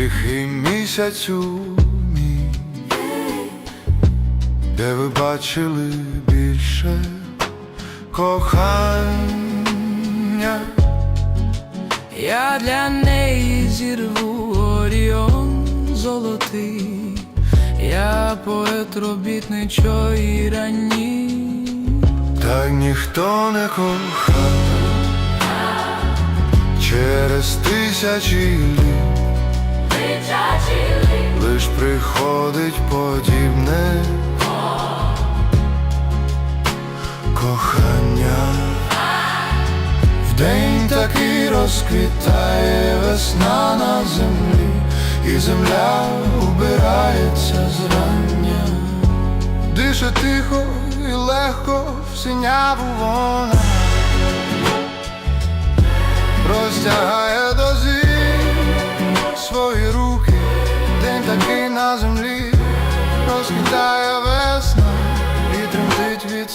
тихий місяцю мій, де ви бачили більше кохання. Я для неї зірву оріон золотий, я поет робітничої рані, Так ніхто не кохав через тисячі літ, лиш приходить подібне кохання. Вдень такий розквітає весна на землі, і земля убирається зрання. Дише тихо і легко в синяву вона Розтягає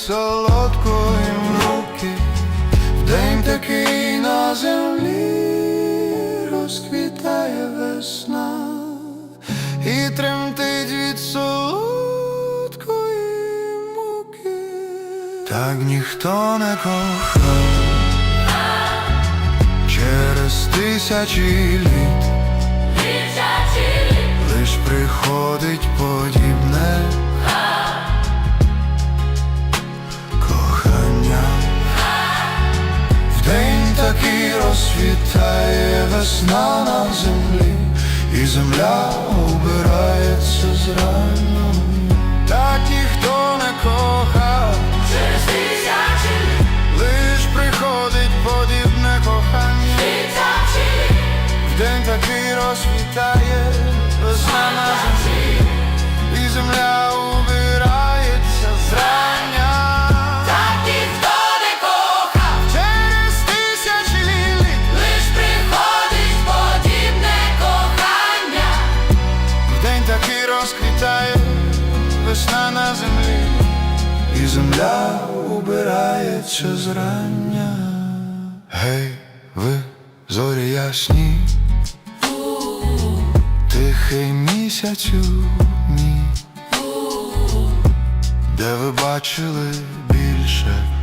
тремтить від солодкої муки. День такий на землі, розквітає весна і тремтить від солодкої муки. Так ніхто не кохав через тисячі літ, лиш приходить подібне Такий розсвітає весна на землі, і земля обирається з Так розквітає весна на землі, і земля убирається зрання. Гей, ви, зорі ясні, тихий місяцю мій, де ви бачили більше